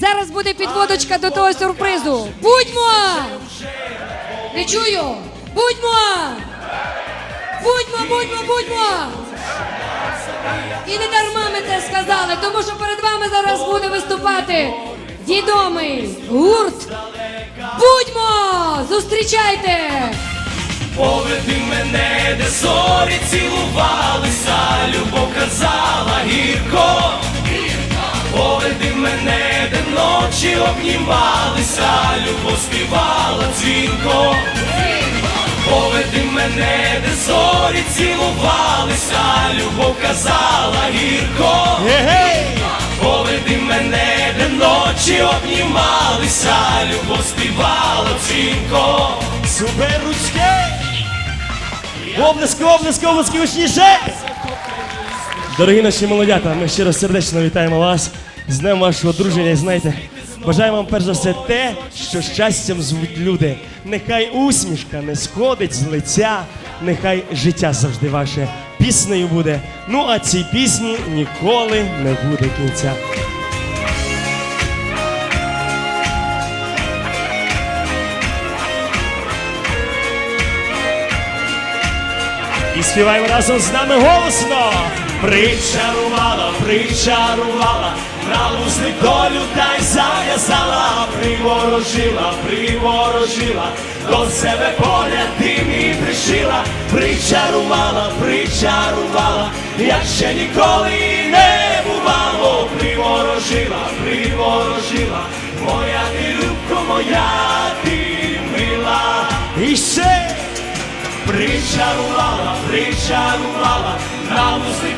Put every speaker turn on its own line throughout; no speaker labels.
Зараз буде підводочка до того сюрпризу. Будьмо! Не чую! Будьмо! Будьмо, будьмо, будьмо! І не дарма ми це сказали, тому що перед вами зараз буде виступати відомий гурт. Будьмо! Зустрічайте!
Поведи мене, де зорі цілувалися, любов казала гірко. Ночі обнімалися, любов співала дзвінко. Поведи мене, де зорі цілувалися, любов казала гірко. Поведи мене, де ночі обнімалися, любов співала дзвінко.
Супер ручки! Облески, облески, облески гучніше! Дорогі наші молодята, ми щиро сердечно вітаємо вас з днем вашого друження. І знаєте, бажаємо вам перш за все те, що щастям звуть люди. Нехай усмішка не сходить з лиця, нехай життя завжди ваше піснею буде. Ну а цій пісні ніколи не буде кінця. І співаємо разом з нами голосно. Причарувала, причарувала, на лузник долю та й зав'язала, приворожила, приворожила, до себе погляд тим і пришила, причарувала, причарувала, як ще ніколи не бувало, приворожила, приворожила, моя ти любко, моя ти мила. І ще Причарувала, причарувала, на вузли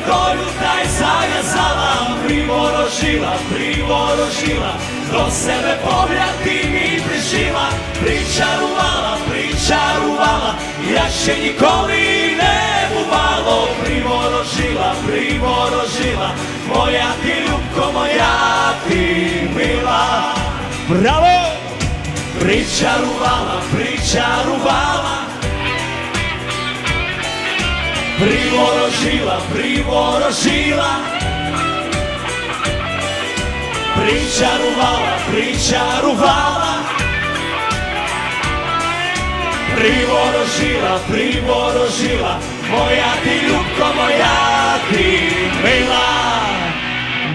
приворожила, приворожила, до себе погляд ти мій пришила, причарувала, причарувала, я ще ніколи не бувало, приворожила, приворожила, моя ти любко, моя ти мила. Браво! Причарувала, причарувала. Приворожила, приворожила, причарувала, причарувала, приворожила, приворожила, моя ти любко, моя ти мила.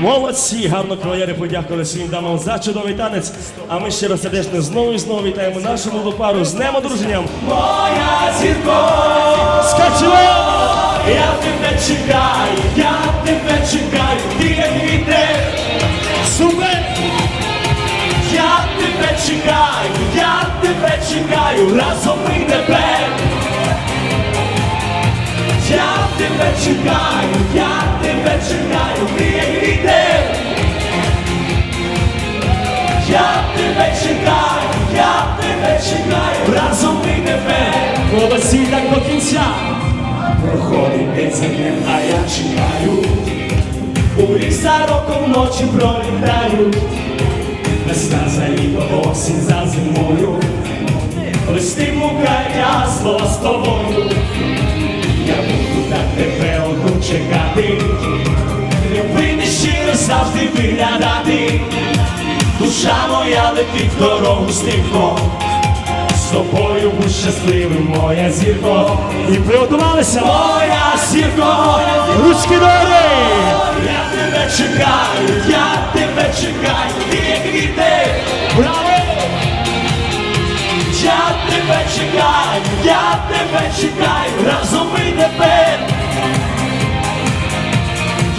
Молодці, гарно кавалери подякували своїм дамам за чудовий танець. А ми щиро сердечно знову і знову вітаємо нашу молоду пару з днем одруженням. Моя зірко, скачемо! Я тебе чекаю, я тебе чекаю, ти як вітер. Чекаю, разом ми тепер. Я тебе чекаю, я тебе чекаю, ти як. Я тебе чекаю, я тебе чекаю, разом ми тепер. Молодці так до кінця. Проходить день за днем, а я чекаю. У рік за роком ночі пролітаю. Весна за літо, осінь за зимою. Листимука я слова з тобою. Я буду так тебе одну чекати. Любити щиро завжди виглядати. Душа моя летить в дорогу стрімко. З тобою будь щасливим, моя зірко. І приготувалися. Моя зірко, ручки дори. Я тебе чекаю, я тебе чекаю, ти як вітер. Браво! Я тебе чекаю, я тебе чекаю, разом ми тепер.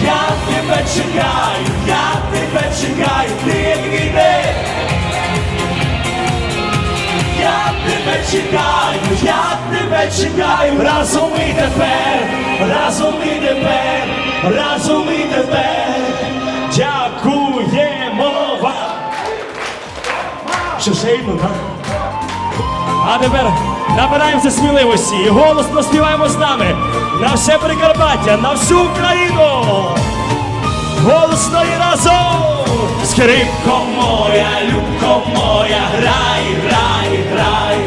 Я тебе чекаю, я тебе чекаю, ти як вітер. Я тебе чекаю, я тебе чекаю, разом ми тепер, разом ми тепер, разом ми тепер. Дякуємо вам. Що ще йду, так? А тепер набираємося сміливості і голосно співаємо з нами на все Прикарпаття, на всю Україну. Голосно і разом! Скрипко моя, любко моя, грай, грай, грай,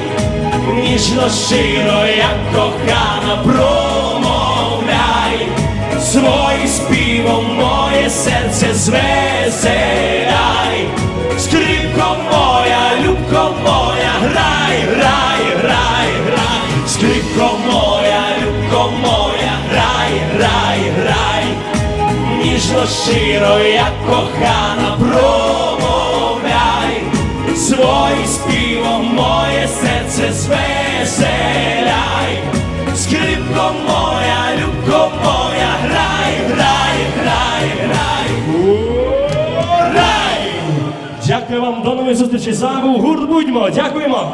ніжно щиро, як кохана, промовляй, свої співом моє серце звеселяй, скрипко моя, любко моя, грай. Рай, рай, рай, грай, скрипко моя, любко моя, рай, рай, рай, ніжно щиро, як кохана, промовляй. Свої співом моє серце звеселяй, скрипко моя, любко моя, рай, рай, рай, рай. Дякую вам, до нової зустрічі. за вами гурт будьмо. Дякуємо.